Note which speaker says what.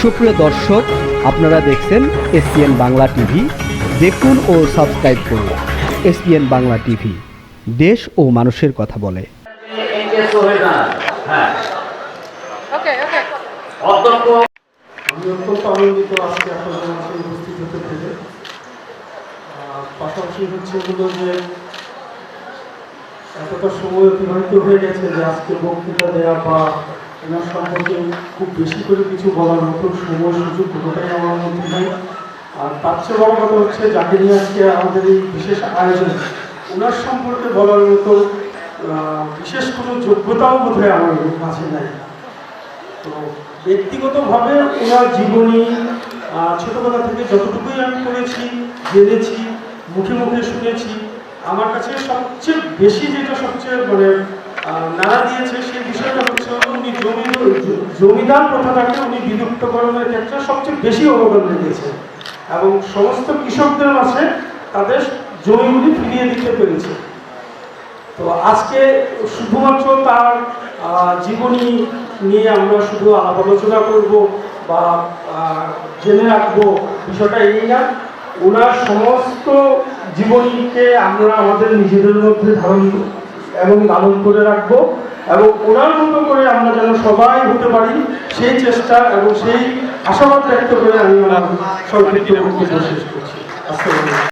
Speaker 1: সুপ্রিয় দর্শক আপনারা দেখছেন এসপিএন বাংলা টিভি। দেখুন ও সাবস্ক্রাইব করুন এসপিএন বাংলা টিভি। দেশ ও মানুষের কথা বলে।
Speaker 2: পাশাপাশি হচ্ছে হলো যে এতটা সময় অতিবাহিত হয়ে গেছে যে আজকে বক্তৃতা দেওয়া বা এনার সম্পর্কে খুব বেশি করে কিছু বলার মতো সময় সুযোগ কোনোটাই আমার মধ্যে নেই। আর তার চেয়ে বড় কথা হচ্ছে, যাকে নিয়ে আজকে আমাদের এই বিশেষ আয়োজন, ওনার সম্পর্কে বলার মতো বিশেষ কোনো যোগ্যতাও বোধ হয় আমার কাছে নাই। তো ব্যক্তিগতভাবে ওনার জীবনী ছোটবেলা থেকে যতটুকুই আমি করেছি জেনেছি, মুখে মুখে শুনেছি, আমার কাছে সবচেয়ে বেশি যেটা সবচেয়ে মানে নাড়া দিয়েছে সেই বিষয়টা হচ্ছে হলো উনি জমি জ- জমিদার প্রথাটাকে উনি বিলুপ্তকরণের ক্ষেত্রে সবচেয়ে বেশি অবদান রেখেছেন এবং সমস্ত কৃষকদের মাঝে তাদের জমিগুলি ফিরিয়ে দিতে পেরেছে। তো আজকে শুধুমাত্র তার জীবনী নিয়ে আমরা শুধু আলাপ আলোচনা করব বা জেনে রাখব বিষয়টা এই না। ওনার সমস্ত জীবনীকে আমরা আমাদের নিজেদের মধ্যে ধারণ এবং লালন করে রাখব এবং ওনার মতো করে আমরা যেন সবাই হতে পারি, সেই চেষ্টা এবং সেই আশাবাদ ব্যক্ত করে আমি আমার সংক্ষিপ্ত বক্তব্য শেষ করছি। আসতে আলাইকুম।